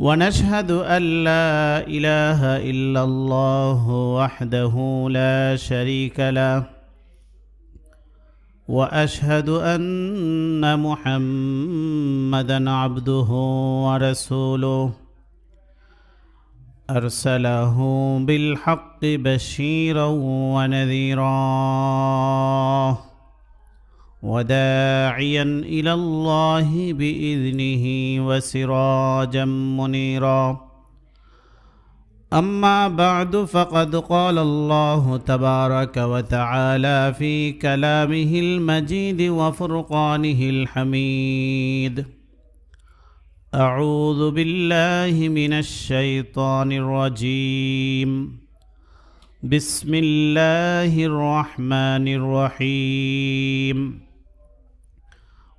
ونشهد أن لا إله إلا الله وحده لا شريك له وأشهد أن محمدا عبده ورسوله. أرسله بالحق بشيرا ونذيرا. وداعيا إلى الله بإذنه وسراجا منيرا. أما بعد فقد قال الله تبارك وتعالى في كلامه المجيد وفرقانه الحميد. أعوذ بالله من الشيطان الرجيم. بسم الله الرحمن الرحيم.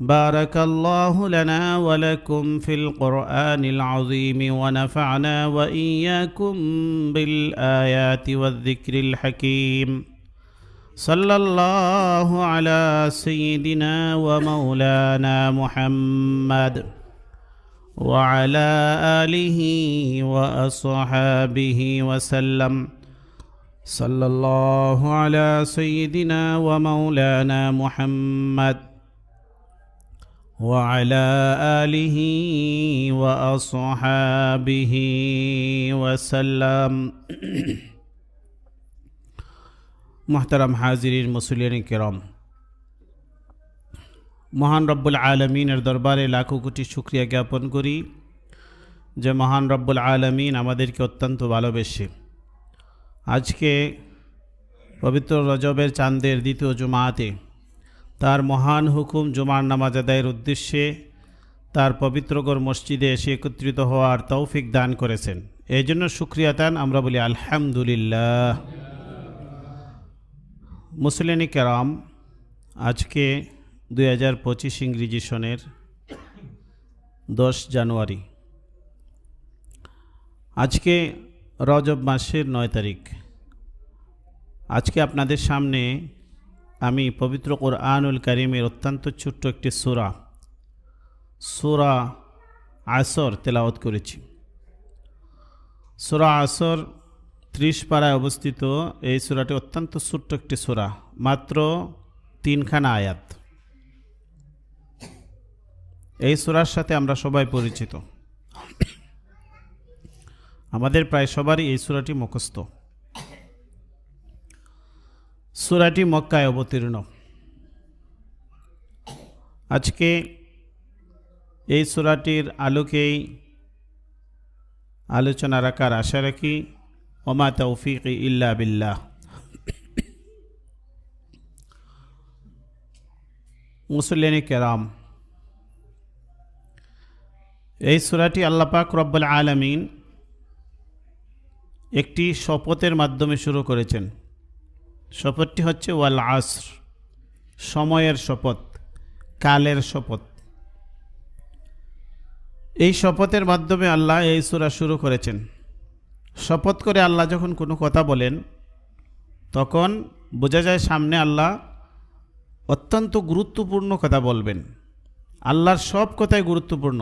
بارك الله لنا ولكم في القرآن العظيم ونفعنا وإياكم بالآيات والذكر الحكيم. صلى الله على سيدنا ومولانا محمد وعلى آله وأصحابه وسلم. صلى الله على سيدنا ومولانا محمد وعلى آله وأصحابه وسلم محترم حاضرين مسلمين الكرام মহান রব্বুল আলমিনের দরবারে লাখো কোটি শুক্রিয়া জ্ঞাপন করি যে মহান রব্বুল আলমিন আমাদেরকে অত্যন্ত ভালোবেসে আজকে পবিত্র রজবের চাঁদের দ্বিতীয় জুমাতে তার মহান হুকুম জুমার নামাজ আদায়ের উদ্দেশ্যে তার পবিত্রগর মসজিদে এসে একত্রিত হওয়ার তৌফিক দান করেছেন। এই জন্য সুক্রিয়া দান, আমরা বলি আলহামদুলিল্লাহ। মুসলিনী কেরাম, আজকে দুই হাজার পঁচিশ ইংরেজি সনের দশ জানুয়ারি। আজকে রজব মাসের নয় তারিখ। আজকে আপনাদের সামনে আমি পবিত্র কোরআনুল করিমের অত্যন্ত ছোট্ট একটি সুরা সুরা আসর তেলাওয়াত করেছি। সুরা আসর ত্রিশ পাড়ায় অবস্থিত, এই সুরাটি অত্যন্ত ছোট্ট একটি সুরা, মাত্র তিনখানা আয়াত। এই সুরার সাথে আমরা সবাই পরিচিত। আমাদের প্রায় সবারই এই সুরাটি মুখস্থ। সুরাটি মক্কায় অবতীর্ণ। আজকে এই সুরাটির আলোকেই আলোচনা রাখার আশা রাখি, ওমা তৌফিক ইল্লা বিল্লাহ। মুসল্লিনী কেরাম, এই সুরাটি আল্লাপাক রব্বুল আলমিন একটি শপথের মাধ্যমে শুরু করেছেন। শপথটি হচ্ছে ওয়াল আসর, সময়ের শপথ, কালের শপথ। এই শপথের মাধ্যমে আল্লাহ এই সুরা শুরু করেছেন। শপথ করে আল্লাহ যখন কোনো কথা বলেন, তখন বোঝা যায় সামনে আল্লাহ অত্যন্ত গুরুত্বপূর্ণ কথা বলবেন। আল্লাহর সব কথাই গুরুত্বপূর্ণ,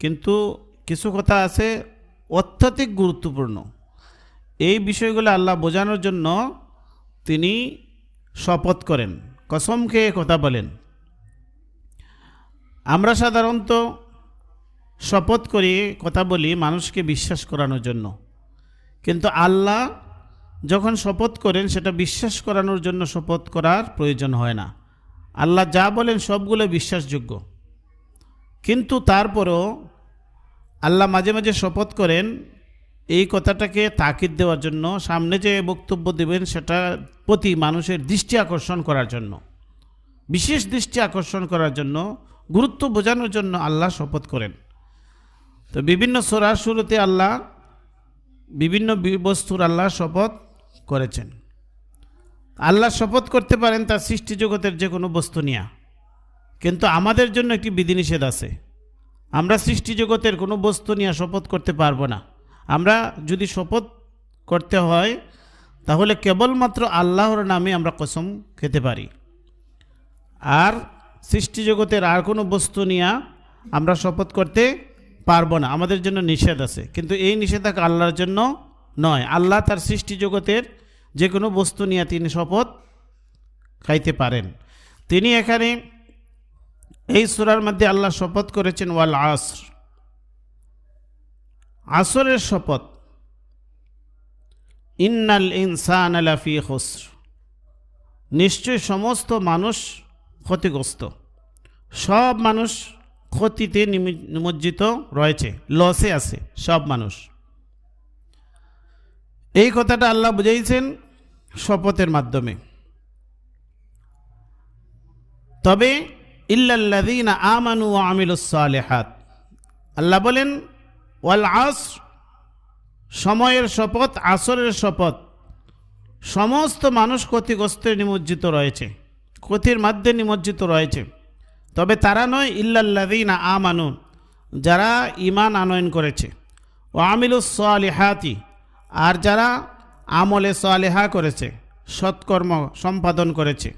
কিন্তু কিছু কথা আছে অত্যধিক গুরুত্বপূর্ণ। এই বিষয়গুলো আল্লাহ বোঝানোর জন্য তিনি শপথ করেন কসম খেয়ে কথা বলেন। আমরা সাধারণত শপথ করি কথা বলি মানুষকে বিশ্বাস করানোর জন্য। কিন্তু আল্লাহ যখন শপথ করেন, সেটা বিশ্বাস করানোর জন্য শপথ করার প্রয়োজন হয় না। আল্লাহ যা বলেন, সবগুলো বিশ্বাসযোগ্য। কিন্তু তারপরও আল্লাহ মাঝে মাঝে শপথ করেন এই কথাটাকে তাকিদ দেওয়ার জন্য, সামনে যে বক্তব্য দেবেন সেটা প্রতি মানুষের দৃষ্টি আকর্ষণ করার জন্য। বিশেষ দৃষ্টি আকর্ষণ করার জন্য, গুরুত্ব বোঝানোর জন্য আল্লাহ শপথ করেন। তো বিভিন্ন সোরার শুরুতে আল্লাহ, বিভিন্ন বস্তুর আল্লাহ শপথ করেছেন। আল্লাহ শপথ করতে পারেন তার সৃষ্টি জগতের যে কোনো বস্তু নিয়ে। কিন্তু আমাদের জন্য একটি বিধিনিষেধ আছে। আমরা সৃষ্টি জগতের কোনো বস্তু নিয়ে শপথ করতে পারব না। আমরা যদি শপথ করতে হয়, তাহলে কেবলমাত্র আল্লাহর নামে আমরা কসম খেতে পারি। আর সৃষ্টি জগতের আর কোনো বস্তু নিয়ে আমরা শপথ করতে পারব না। আমাদের জন্য নিষেধ আছে। কিন্তু এই নিষেধাজ্ঞা আল্লাহর জন্য নয়। আল্লাহ তার সৃষ্টি জগতের যে কোনো বস্তু নিয়ে তিনি শপথ খাইতে পারেন। তিনি এখানে এই সুরার মধ্যে আল্লাহ শপথ করেছেন, ওয়াল আসর আসরের শপথ। ইন্নাল ইনসান আলাফি খুসর। নিশ্চয় সমস্ত মানুষ ক্ষতিগ্রস্ত। সব মানুষ ক্ষতিতে নিমি- নিমজ্জিত রয়েছে, লসে আছে সব মানুষ। এই কথাটা আল্লাহ বুঝাইছেন শপথের মাধ্যমে। তবে, ইল্লাল্লাযীন আমানু ওয়া আমিলুস সালিহাত। আল্লাহ বলেন ওয়াল আসর সময়ের শপথ, আসরের শপথ। সমস্ত মানুষ ক্ষতিগ্রস্তে নিমজ্জিত রয়েছে। ক্ষতির মধ্যে নিমজ্জিত রয়েছে। তবে তারা নয়, ইল্লাল্লাযীনা আমানু, যারা ইমান আনয়ন করেছে। ও আমিলুস সালিহাতি, আর যারা আমলে সালেহা করেছে, সৎকর্ম সম্পাদন করেছে।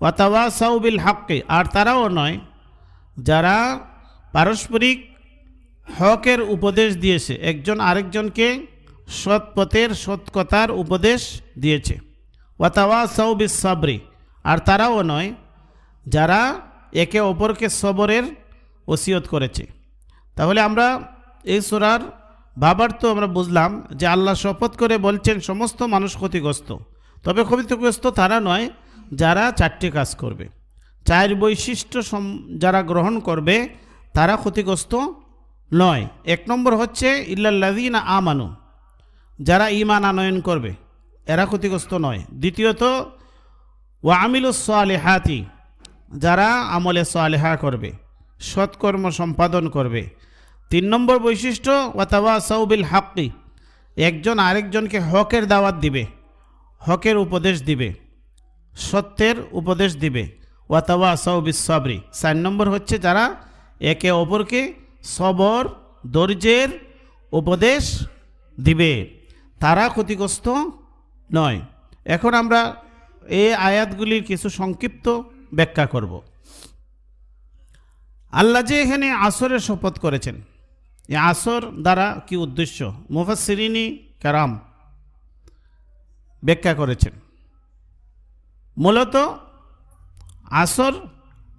ওয়াতাওয়া সাউবিল হাক্কে, আর তারাও নয়, যারা পারস্পরিক হকের উপদেশ দিয়েছে। একজন আরেকজনকে সৎ পথের সৎ কথার উপদেশ দিয়েছে। ওয়াতাওয়া সাউবিস সাবরি আর তারাও নয়, যারা একে অপরকে সবরের ওসিয়ত করেছে। তাহলে আমরা এই সোরার বাবার তো আমরা বুঝলাম যে আল্লাহ শপথ করে বলছেন, সমস্ত মানুষ ক্ষতিগ্রস্ত। তবে ক্ষতিগ্রস্ত তারা নয়, যারা চারটি কাজ করবে। চার বৈশিষ্ট্য যারা গ্রহণ করবে, তারা ক্ষতিগ্রস্ত নয়। এক নম্বর হচ্ছে, ইল্লাল্লাযীনা আমানু, যারা ইমান আনয়ন করবে, এরা ক্ষতিগ্রস্ত নয়। দ্বিতীয়ত, ওয়া আমিলুস সালিহাতি, যারা আমলে সালেহা করবে, সৎকর্ম সম্পাদন করবে। তিন নম্বর বৈশিষ্ট্য ওয়াতাওয়া সাউবিল হাক্কি, একজন আরেকজনকে হকের দাওয়াত দিবে, হকের উপদেশ দিবে, সত্যের উপদেশ দিবে। ওয়াতাওয়া সাউবিস সাবরি, চার নম্বর হচ্ছে, যারা একে অপরকে সবর ধৈর্যের উপদেশ দিবে। তারা ক্ষতিগ্রস্ত নয়। এখন আমরা এই আয়াতগুলির কিছু সংক্ষিপ্ত ব্যাখ্যা করব। আল্লাহ যে এখানে আসরের শপথ করেছেন। এই আসর দ্বারা কি উদ্দেশ্য? মুফাসিরিনী কারাম ব্যাখ্যা করেছেন। মূলত আসর,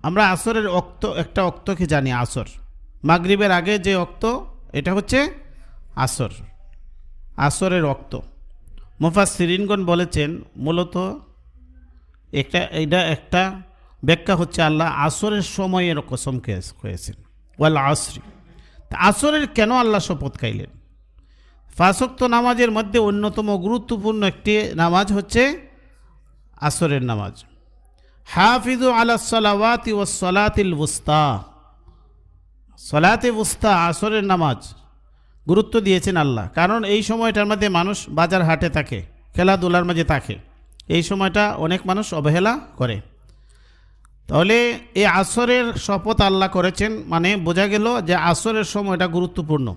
আমরা আসরের অক্ত, একটা অক্তকে জানি আসর। মাগরিবের আগে যে অক্ত এটা হচ্ছে আসর। আসরের অক্ত মুফাস সিরিনগণ বলেছেন, মূলত একটা, এটা একটা ব্যাখ্যা হচ্ছে আল্লাহ আসরের সময়ের কসম হয়েছেন ওয়াল আসরি। তা আসরের কেন আল্লাহ শপথ খাইলেন? ফাঁসক্ত নামাজের মধ্যে অন্যতম গুরুত্বপূর্ণ একটি নামাজ হচ্ছে আসরের নামাজ। হাফিজু আলা সালাওয়াতি ও সলাতিল বুস্তা সলাতে বুস্তা আসরের নামাজ। গুরুত্ব দিয়েছেন আল্লাহ। কারণ এই সময়টার মধ্যে মানুষ বাজার হাটে থাকে, খেলাধুলার মাঝে থাকে। এই সময়টা অনেক মানুষ অবহেলা করে। তাহলে এই আসরের শপথ আল্লাহ করেছেন মানে বোঝা গেল যে আসরের সময়টা গুরুত্বপূর্ণ।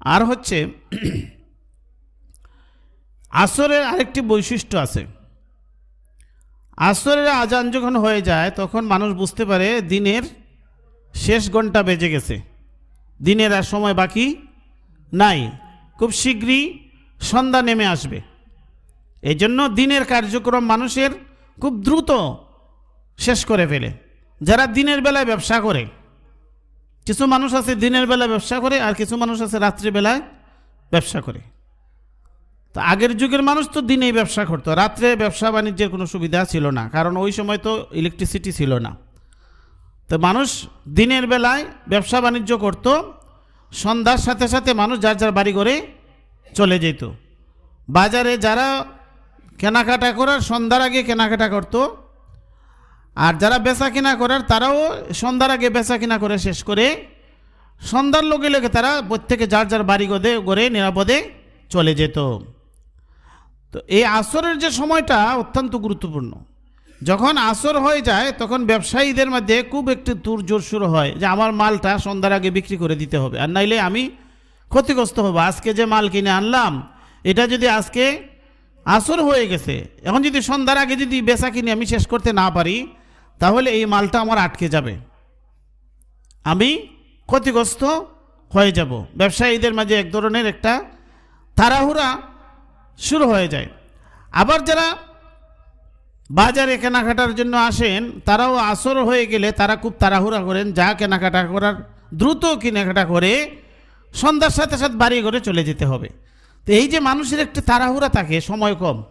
আর হচ্ছে, আসরের আরেকটি বৈশিষ্ট্য আছে। আসরের আজান যখন হয়ে যায়, তখন মানুষ বুঝতে পারে দিনের শেষ ঘণ্টা বেজে গেছে। দিনের আর সময় বাকি নাই। খুব শীঘ্রই সন্ধ্যা নেমে আসবে। এই জন্য দিনের কার্যক্রম মানুষের খুব দ্রুত শেষ করে ফেলে। যারা দিনের বেলায় ব্যবসা করে, কিছু মানুষ আছে দিনের বেলা ব্যবসা করে আর কিছু মানুষ আছে রাত্রিবেলায় ব্যবসা করে। তো আগের যুগের মানুষ তো দিনেই ব্যবসা করতো, রাত্রে ব্যবসা বাণিজ্যের কোনো সুবিধা ছিল না, কারণ ওই সময় তো ইলেকট্রিসিটি ছিল না। তো মানুষ দিনের বেলায় ব্যবসা বাণিজ্য করত, সন্ধ্যার সাথে সাথে মানুষ যার যার বাড়ি করে চলে যেত। বাজারে যারা কেনাকাটা করার, সন্ধ্যার আগে কেনাকাটা করতো, আর যারা বেচা কিনা করার তারাও সন্ধ্যার আগে বেচা কিনা করে শেষ করে সন্ধ্যার লগে লগে তারা প্রত্যেকে যার যার বাড়ি গদে গড়ে নিরাপদে চলে যেত। তো এই আসরের যে সময়টা অত্যন্ত গুরুত্বপূর্ণ। যখন আসর হয়ে যায়, তখন ব্যবসায়ীদের মধ্যে খুব একটু তুর জোর শুরু হয় যে, আমার মালটা সন্ধ্যার আগে বিক্রি করে দিতে হবে। আর নাইলে আমি ক্ষতিগ্রস্ত হব। আজকে যে মাল কিনে আনলাম, এটা যদি আজকে আসর হয়ে গেছে, এখন যদি সন্ধ্যার আগে যদি বেচা কিনে আমি শেষ করতে না পারি, তাহলে এই মালটা আমার আটকে যাবে। আমি ক্ষতিগ্রস্ত হয়ে যাব। ব্যবসায়ীদের মাঝে এক ধরনের একটা তাড়াহুড়া শুরু হয়ে যায়। আবার যারা বাজারে কেনাকাটার জন্য আসেন, তারাও আসর হয়ে গেলে তারা খুব তাড়াহুড়া করেন, যা কেনাকাটা করার, দ্রুত কেনাকাটা করে সন্ধ্যার সাথে সাথে বাড়ি করে চলে যেতে হবে। তো এই যে মানুষের একটা তাড়াহুড়া থাকে, সময় কম।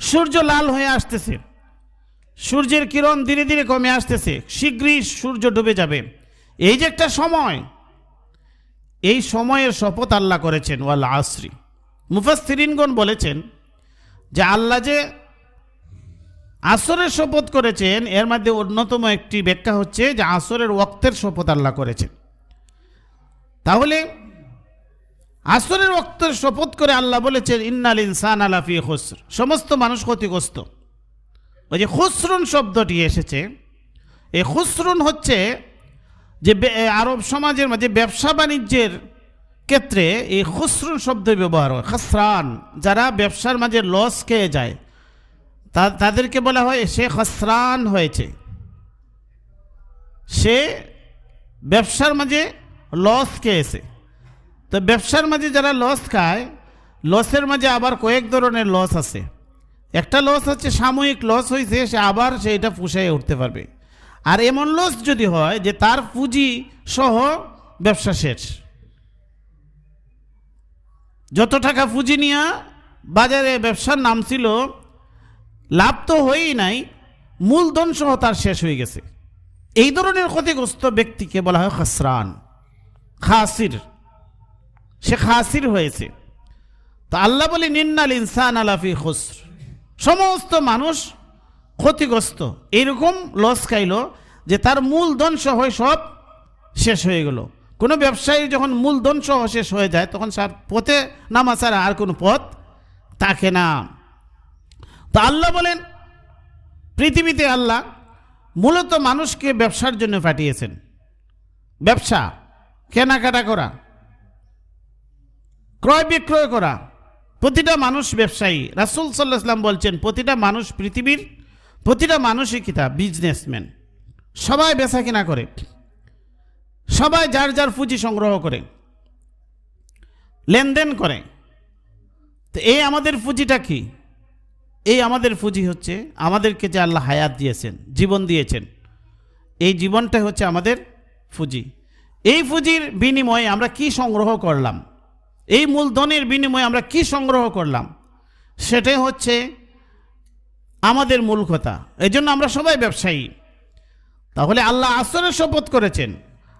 সূর্য লাল হয়ে আসতেছে। সূর্যের কিরণ ধীরে ধীরে কমে আসতেছে। শীঘ্রই সূর্য ডুবে যাবে। এই যে একটা সময়, এই সময়ের শপথ আল্লাহ করেছেন, ওয়াল আসরি। মুফাস্তিরিনগণ বলেছেন যে আল্লাহ যে আসরের শপথ করেছেন, এর মধ্যে অন্যতম একটি ব্যাখ্যা হচ্ছে যে আসরের ওক্তের শপথ আল্লাহ করেছেন। তাহলে আসরের ওক্তের শপথ করে আল্লাহ বলেছেন, ইন্নাল ইনসান আলাফি খুসর। সমস্ত মানুষ ক্ষতিগ্রস্ত। ওই যে খুসরুন শব্দটি এসেছে। এই খুসরুন হচ্ছে যে আরব সমাজের মাঝে ব্যবসা বাণিজ্যের ক্ষেত্রে এই খুসরুন শব্দ ব্যবহার হয়, খসরান। যারা ব্যবসার মাঝে লস খেয়ে যায়, তা- তাদেরকে বলা হয়, সে খসরান হয়েছে। সে ব্যবসার মাঝে লস খেয়েছে। তো ব্যবসার মাঝে যারা লস খায় লসের মাঝে আবার কয়েক ধরনের লস আছে। একটা লস হচ্ছে সাময়িক লস হয়েছে সে আবার সে এটা পুষায় উঠতে পারবে। আর এমন লস যদি হয়, যে তার পুঁজি সহ ব্যবসা শেষ। যত টাকা পুঁজি নিয়ে বাজারে ব্যবসার নাম ছিল, লাভ তো হয়েই নাই, মূলধন সহ তার শেষ হয়ে গেছে। এই ধরনের ক্ষতিগ্রস্ত ব্যক্তিকে বলা হয় খসরান। খাসির। সে খাসির হয়েছে। তা আল্লাহ বলে নিন্নাল ইনসান আলাফি খুসর। সমস্ত মানুষ ক্ষতিগ্রস্ত। এরকম লস খাইল যে তার মূলধন সহ সব শেষ হয়ে গেল। কোনো ব্যবসায়ী যখন মূলধন সহ শেষ হয়ে যায়, তখন তার পথে নামা ছাড়া আর কোনো পথ থাকে না। তো আল্লাহ বলেন, পৃথিবীতে আল্লাহ মূলত মানুষকে ব্যবসার জন্য পাঠিয়েছেন। ব্যবসা, কেনাকাটা করা, ক্রয় বিক্রয় করা, প্রতিটা মানুষ ব্যবসায়ী। রাসুল সাল্লাহাম বলছেন, প্রতিটা মানুষ পৃথিবীর প্রতিটা মানুষই কিতা বিজনেসম্যান সবাই বেচা কিনা করে। সবাই যার যার পুঁজি সংগ্রহ করে, লেনদেন করে, তো এই আমাদের পুঁজিটা কি? এই আমাদের পুঁজি হচ্ছে আমাদেরকে যে আল্লাহ হায়াত দিয়েছেন, জীবন দিয়েছেন। এই জীবনটা হচ্ছে আমাদের পুঁজি। এই পুঁজির বিনিময়ে আমরা কি সংগ্রহ করলাম? এই মূলধনের বিনিময়ে আমরা কি সংগ্রহ করলাম? সেটাই হচ্ছে আমাদের মূল কথা। এই আমরা সবাই ব্যবসায়ী। তাহলে আল্লাহ আসরের শপথ করেছেন।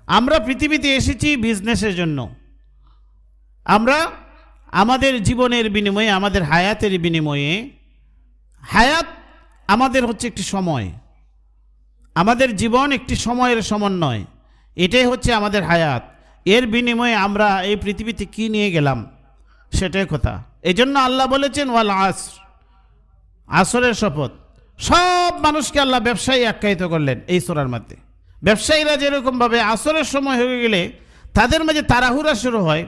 আমরা পৃথিবীতে এসেছি বিজনেসের জন্য। আমরা আমাদের জীবনের বিনিময়ে, আমাদের হায়াতের বিনিময়ে, হায়াত আমাদের হচ্ছে একটি সময়। আমাদের জীবন একটি সময়ের সমন্বয়। এটাই হচ্ছে আমাদের হায়াত। এর বিনিময়ে আমরা এই পৃথিবীতে কি নিয়ে গেলাম, সেটাই কথা। এই জন্য আল্লাহ বলেছেন, ওয়াল আস আসরের শপথ। সব মানুষকে আল্লাহ ব্যবসায়ী আখ্যায়িত করলেন এই সোরার মধ্যে। ব্যবসায়ীরা যেরকমভাবে আসরের সময় হয়ে গেলে তাদের মাঝে তাড়াহুড়া শুরু হয়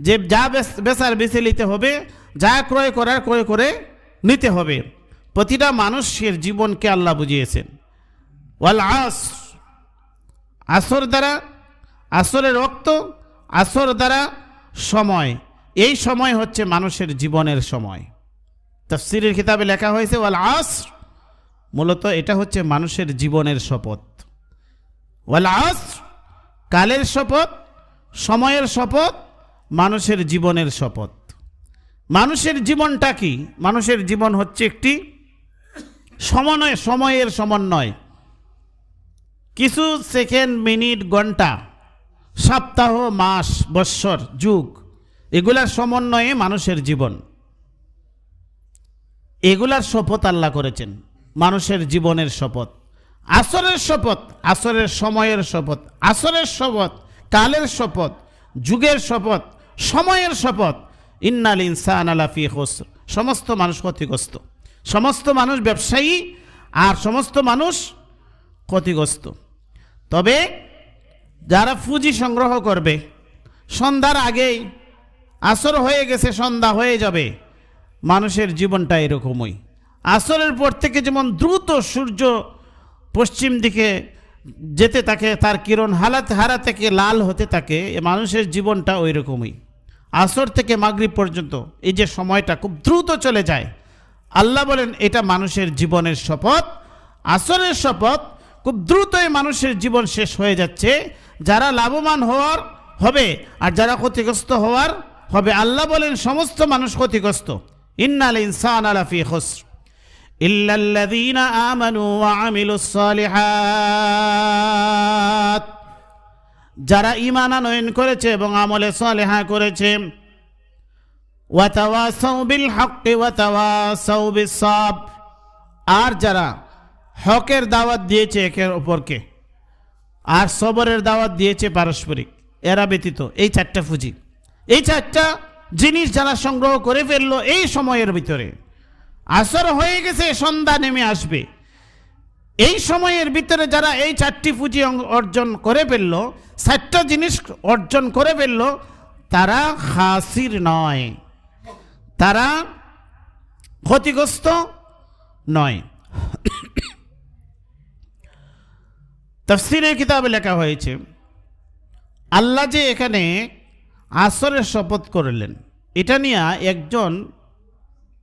যে যা বেচ- বেচার বেছে নিতে হবে, যা ক্রয় করার ক্রয় করে নিতে হবে। প্রতিটা মানুষের জীবনকে আল্লাহ বুঝিয়েছেন। ওয়াল আস, আসর দ্বারা আসরের রক্ত, আসর দ্বারা সময়। এই সময় হচ্ছে মানুষের জীবনের সময়। তফসিরের কিতাবে লেখা হয়েছে, ওয়াল আস, মূলত এটা হচ্ছে মানুষের জীবনের শপথ। কালের শপথ, সময়ের শপথ, মানুষের জীবনের শপথ। মানুষের জীবনটা কি? মানুষের জীবন হচ্ছে একটি সমন্বয়, সময়ের সমন্বয়। কিছু সেকেন্ড, মিনিট, ঘণ্টা, সপ্তাহ, মাস, বৎসর, যুগ, এগুলার সমন্বয়ে মানুষের জীবন। এগুলার শপথ আল্লাহ করেছেন, মানুষের জীবনের শপথ। আসরের শপথ, আসরের সময়ের শপথ, আসরের শপথ, কালের শপথ, যুগের শপথ, সময়ের শপথ। ইন্নাল ইনসান আলাফি হোস সমস্ত মানুষ ক্ষতিগ্রস্ত। সমস্ত মানুষ ব্যবসায়ী আর সমস্ত মানুষ ক্ষতিগ্রস্ত। তবে যারা পুঁজি সংগ্রহ করবে, সন্ধ্যার আগেই আসর হয়ে গেছে, সন্ধ্যা হয়ে যাবে, মানুষের জীবনটা এরকমই। আসরের পর থেকে যেমন দ্রুত সূর্য পশ্চিম দিকে যেতে থাকে তার কিরণ হালাতে হারা থেকে লাল হতে থাকে এ মানুষের জীবনটা ওই রকমই আসর থেকে মাগরিব পর্যন্ত এই যে সময়টা খুব দ্রুত চলে যায়। আল্লাহ বলেন, এটা মানুষের জীবনের শপথ। আসরের শপথ খুব দ্রুতই মানুষের জীবন শেষ হয়ে যাচ্ছে। যারা লাভবান হওয়ার হবে আর যারা ক্ষতিগ্রস্ত হওয়ার হবে, আল্লাহ বলেন, সমস্ত মানুষ ক্ষতিগ্রস্ত। ইন্নাল ইনসান আলাফি খসর। إلا الذين آمنوا وعملوا الصالحات যারা ইমান আনয়ন করেছে এবং আমলে সালেহা করেছে ওয়াতাওয়াসাউ বিল হক ওয়াতাওয়াসাউ বিসাব আর যারা হকের দাওয়াত দিয়েছে একের অপরকে আর সবরের দাওয়াত দিয়েছে পারস্পরিক এরা ব্যতীত এই চারটা ফুজি এই চারটা জিনিস যারা সংগ্রহ করে ফেললো এই সময়ের ভিতরে আসর হয়ে গেছে, সন্ধ্যা নেমে আসবে। এই সময়ের ভিতরে যারা এই চারটি পুঁজি অর্জন করে ফেলল চারটা জিনিস অর্জন করে ফেলল, তারা হাসির নয়। তারা ক্ষতিগ্রস্ত নয়। তফসিরের কিতাবে লেখা হয়েছে, আল্লাহ যে এখানে আসরের শপথ করলেন, এটা নিয়ে একজন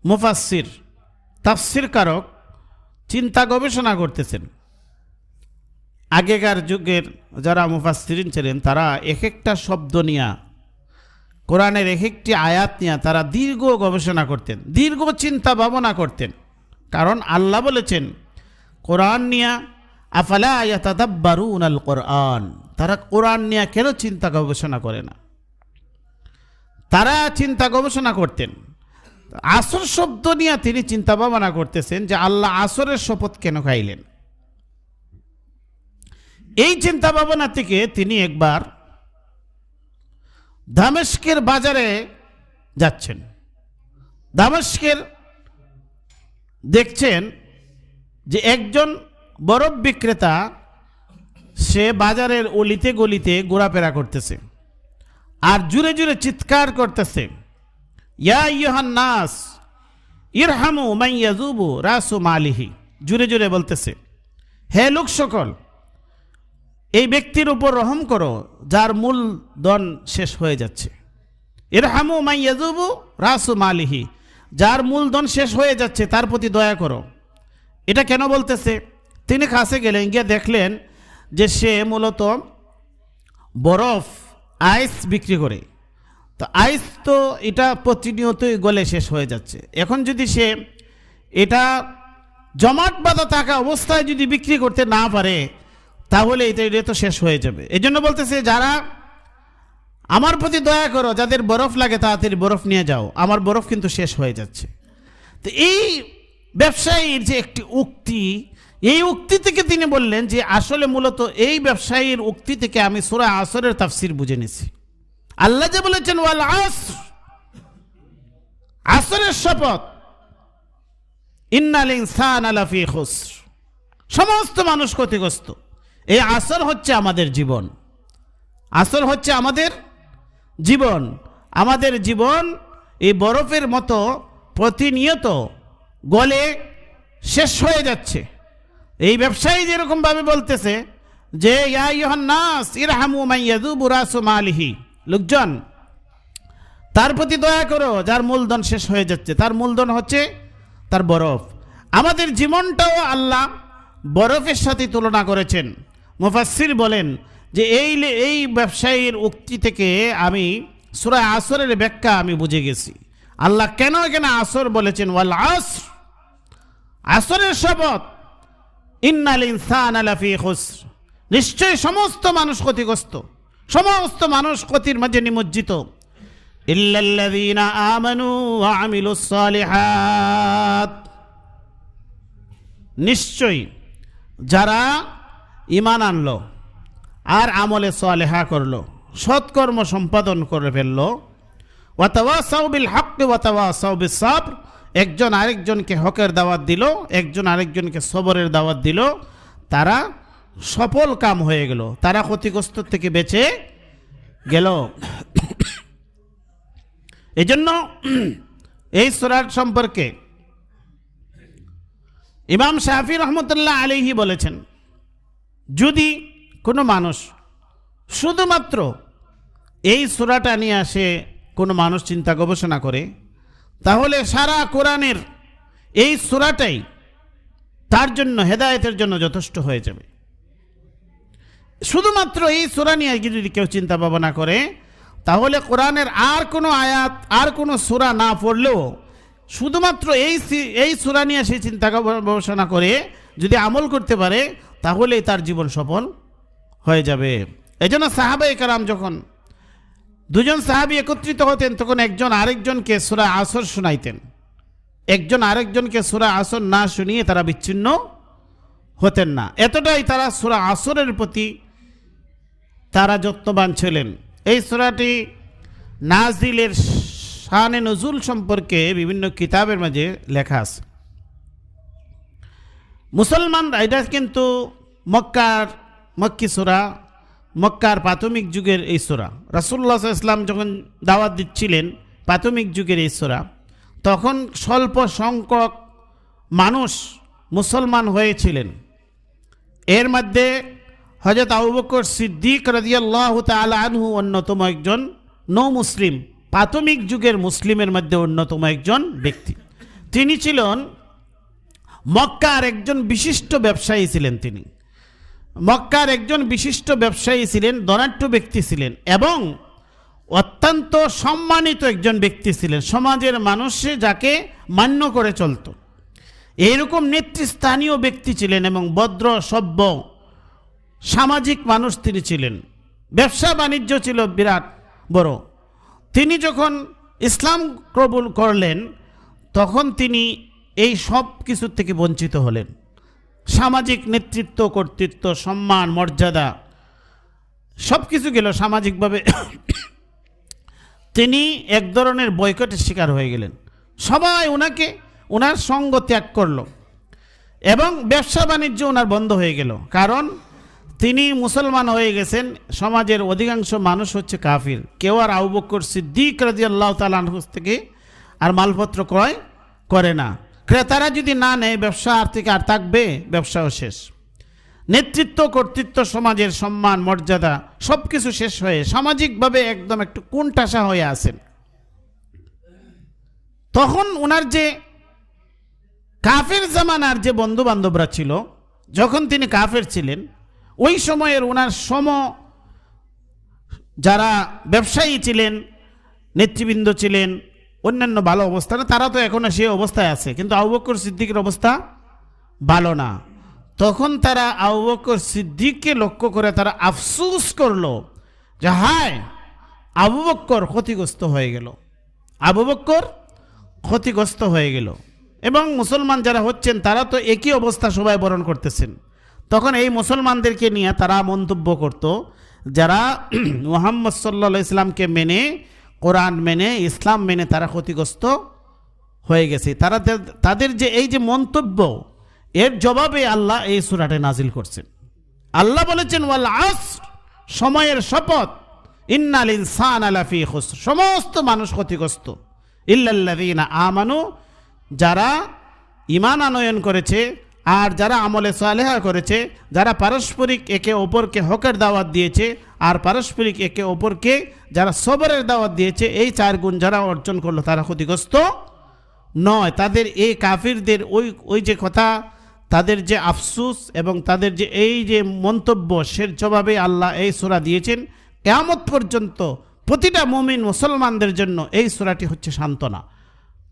মুফাসির তাফসির কারক চিন্তা গবেষণা করতেছেন। আগেকার যুগের যারা মুফাসিরিন ছিলেন, তারা এক একটা শব্দ নিয়া, কোরআনের এক একটি আয়াত নিয়ে তারা দীর্ঘ গবেষণা করতেন, দীর্ঘ চিন্তা ভাবনা করতেন। কারণ আল্লাহ বলেছেন, কোরআন নিয়া, আফালা ইয়াতাদাব্বারুন আল কোরআন তারা কোরআন নিয়ে কেন চিন্তা গবেষণা করে না? তারা চিন্তা গবেষণা করতেন। আসর শব্দ নিয়ে তিনি চিন্তা ভাবনা করতেছেন যে আল্লাহ আসরের শপথ কেন খাইলেন? এই চিন্তা ভাবনা থেকে তিনি একবার দামেস্কের বাজারে যাচ্ছেন। দামেস্কের দেখছেন যে একজন বরফ বিক্রেতা সে বাজারের অলিতে গলিতে ঘোরাফেরা করতেছে আর জুড়ে জুড়ে চিৎকার করতেছে। ইয়া নাস ইরহামু মাইয়াজুবু রাসু মালিহি। জুড়ে জুড়ে বলতেছে, হে লোক সকল, এই ব্যক্তির উপর রহম করো, যার মূল দন শেষ হয়ে যাচ্ছে। ইরহামু মাইয়াজুবু রাসু মালিহি, যার মূলধন শেষ হয়ে যাচ্ছে, তার প্রতি দয়া করো। এটা কেন বলতেছে? তিনি কাছে গেলেন, গিয়ে দেখলেন যে সে মূলত বরফ, আইস বিক্রি করে। তো আইস তো এটা প্রতিনিয়তই গলে শেষ হয়ে যাচ্ছে। এখন যদি সে এটা জমাট বাঁধা থাকা অবস্থায় যদি বিক্রি করতে না পারে, তাহলে এটা এটা তো শেষ হয়ে যাবে। এই জন্য বলতেছে, যারা আমার প্রতি দয়া করো, যাদের বরফ লাগে তাড়াতাড়ি বরফ নিয়ে যাও। আমার বরফ কিন্তু শেষ হয়ে যাচ্ছে। তো এই ব্যবসায়ীর যে একটি উক্তি, এই উক্তি থেকে তিনি বললেন যে, আসলে মূলত এই ব্যবসায়ীর উক্তি থেকে আমি সুরা আসরের তাফসির বুঝে নিছি। আল্লাহ যে বলেছেন, ওয়াল আসর। আসরের শপথ। ইন্নাল ইনসান আলাফি খুসর। সমস্ত মানুষ ক্ষতিগ্রস্ত। এই আসর হচ্ছে আমাদের জীবন। আসর হচ্ছে আমাদের জীবন। আমাদের জীবন এই বরফের মতো প্রতিনিয়ত গলে শেষ হয়ে যাচ্ছে। এই ব্যবসায়ী যেরকমভাবে বলতেছে যে, ইয়া ইয়হান নাস, ইরহামু মাইয়াদুবু রাসু মালিহি। লোকজন, তার প্রতি দয়া করো, যার মূলধন শেষ হয়ে যাচ্ছে। তার মূলধন হচ্ছে তার বরফ। আমাদের জীবনটাও আল্লাহ বরফের সাথে তুলনা করেছেন। মুফাসির বলেন যে এই এই ব্যবসায়ীর উক্তি থেকে আমি সুরায় আসরের ব্যাখ্যা আমি বুঝে গেছি। আল্লাহ কেন এখানে আসর বলেছেন? ওয়াল আসর, আসরের শপথ। ইন্নাল ইনসান আলাফি খুসর। নিশ্চয় সমস্ত মানুষ ক্ষতিগ্রস্ত। সমস্ত মানুষ ক্ষতির মাঝে নিমজ্জিত। ইল্লাল্লাযীনা আমানু নিশ্চয়ই যারা ইমান আনলো আর আমলে সালেহা করল, সৎকর্ম সম্পাদন করে ফেলল ওয়াতাওয়াসাউ বিল হক ওয়াতাওয়াসাউ বিস সাবর, একজন আরেকজনকে হকের দাওয়াত দিল, একজন আরেকজনকে সবরের দাওয়াত দিল, তারা সফল কাম হয়ে গেল। তারা ক্ষতিগ্রস্ত থেকে বেঁচে গেল। এজন্য এই সুরার সম্পর্কে ইমাম শাহি রহমতুল্লাহ আলিহি বলেছেন, যদি কোনো মানুষ শুধুমাত্র এই সুরাটা নিয়ে আসে, কোনো মানুষ চিন্তা গবেষণা করে, তাহলে সারা কোরআনের এই সুরাটাই তার জন্য হেদায়েতের জন্য যথেষ্ট হয়ে যাবে। শুধুমাত্র এই সুরা নিয়ে যদি কেউ চিন্তা ভাবনা করে, তাহলে কোরআনের আর কোনো আয়াত, আর কোনো সুরা না পড়লেও শুধুমাত্র এই এই সুরা নিয়ে সে চিন্তা গবেষণা করে, যদি আমল করতে পারে, তাহলেই তার জীবন সফল হয়ে যাবে। এই জন্য সাহাবাই কারাম যখন দুজন সাহাবি একত্রিত হতেন, তখন একজন আরেকজনকে সুরা আসর শোনাইতেন। একজন আরেকজনকে সুরা আসর না শুনিয়ে তারা বিচ্ছিন্ন হতেন না। এতটাই তারা সুরা আসরের প্রতি তারা যত্নবান ছিলেন। এই সুরাটি নাজিলের শানে নজুল সম্পর্কে বিভিন্ন কিতাবের মাঝে লেখা আছে। মুসলমানরা, এটা কিন্তু মক্কার, মক্কি সুরা, মক্কার প্রাথমিক যুগের এই সুরা। রাসুল্লাহ ইসলাম যখন দাওয়াত দিচ্ছিলেন প্রাথমিক যুগের এই সুরা, তখন স্বল্প সংখ্যক মানুষ মুসলমান হয়েছিলেন। এর মধ্যে হজরত আবু বকর সিদ্দিক রাদিয়াল্লাহু তাআলা আনহু অন্যতম একজন নৌ মুসলিম প্রাথমিক যুগের মুসলিমের মধ্যে অন্যতম একজন ব্যক্তি। তিনি ছিলেন মক্কার একজন বিশিষ্ট ব্যবসায়ী ছিলেন তিনি। মক্কার একজন বিশিষ্ট ব্যবসায়ী ছিলেন, ধনাঢ্য ব্যক্তি ছিলেন এবং অত্যন্ত সম্মানিত একজন ব্যক্তি ছিলেন। সমাজের মানুষে যাকে মান্য করে চলত। এইরকম নেতৃস্থানীয় ব্যক্তি ছিলেন এবং ভদ্র, সভ্য সামাজিক মানুষ তিনি ছিলেন। ব্যবসা বাণিজ্য ছিল বিরাট বড়। তিনি যখন ইসলাম কবুল করলেন, তখন তিনি এই সব কিছু থেকে বঞ্চিত হলেন। সামাজিক নেতৃত্ব, কর্তৃত্ব, সম্মান, মর্যাদা সব কিছু গেল সামাজিকভাবে। তিনি এক ধরনের বয়কটের শিকার হয়ে গেলেন। সবাই ওনাকে ওনার সঙ্গ ত্যাগ করল এবং ব্যবসা বাণিজ্য ওনার বন্ধ হয়ে গেল। কারণ তিনি মুসলমান হয়ে গেছেন, সমাজের অধিকাংশ মানুষ হচ্ছে কাফির। কেউ আর আবু বকর সিদ্দিক রাজি আল্লাহ তালানহুস থেকে আর মালপত্র ক্রয় করে না। ক্রেতারা যদি না নেয় ব্যবসা আর থেকে আর থাকবে, ব্যবসাও শেষ। নেতৃত্ব, কর্তৃত্ব, সমাজের সম্মান, মর্যাদা সব কিছু শেষ হয়ে সামাজিকভাবে একদম একটু কোনটাসা হয়ে আছেন। তখন ওনার যে কাফের জামানার যে বন্ধু বান্ধবরা ছিল, যখন তিনি কাফের ছিলেন ওই সময়ের ওনার সম যারা ব্যবসায়ী ছিলেন, নেতৃবৃন্দ ছিলেন, অন্যান্য ভালো অবস্থানে, তারা তো এখনও সেই অবস্থায় আছে। কিন্তু আবু বকর সিদ্দিকের অবস্থা ভালো না। তখন তারা আবু বকর সিদ্দিককে লক্ষ্য করে তারা আফসুস করল যে, হায়, আবু বক্কর ক্ষতিগ্রস্ত হয়ে গেল। আবু বক্কর ক্ষতিগ্রস্ত হয়ে গেল। এবং মুসলমান যারা হচ্ছেন, তারা তো একই অবস্থা সবাই বরণ করতেছেন। তখন এই মুসলমানদেরকে নিয়ে তারা মন্তব্য করত, যারা মোহাম্মদ সাল্লা ইসলামকে মেনে, কোরআন মেনে, ইসলাম মেনে তারা ক্ষতিগ্রস্ত হয়ে গেছে। তারা তাদের যে, এই যে মন্তব্য, এর জবাবে আল্লাহ এই সুরাটে নাজিল করছেন। আল্লাহ বলেছেন, ওয়াল আস সময়ের শপথ। ইন্নাল ইনসান আলাফি খুসর। সমস্ত মানুষ ক্ষতিগ্রস্ত। ইল্লাল্লাযীনা আমানু, যারা ইমান আনয়ন করেছে আর যারা আমলে সালেহা করেছে, যারা পারস্পরিক একে অপরকে হকের দাওয়াত দিয়েছে, আর পারস্পরিক একে অপরকে যারা সবরের দাওয়াত দিয়েছে, এই চার গুণ যারা অর্জন করল তারা ক্ষতিগ্রস্ত নয়। তাদের এই কাফিরদের ওই ওই যে কথা, তাদের যে আফসুস এবং তাদের যে এই যে মন্তব্য সে জবাবে আল্লাহ এই সুরা দিয়েছেন। কেয়ামত পর্যন্ত প্রতিটা মুমিন মুসলমানদের জন্য এই সুরাটি হচ্ছে সান্ত্বনা।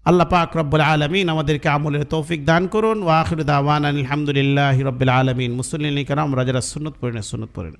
আল্লাহ পাক রব্বুল আলমিন আমাদেরকে আমলের তৌফিক দান করুন। ওয়াখির দাওয়ান আলহামদুলিল্লাহ রব্বুল আলমিন। মুসলিম কারাম, রাজারা সুনত পড়েন সুনত পড়েন।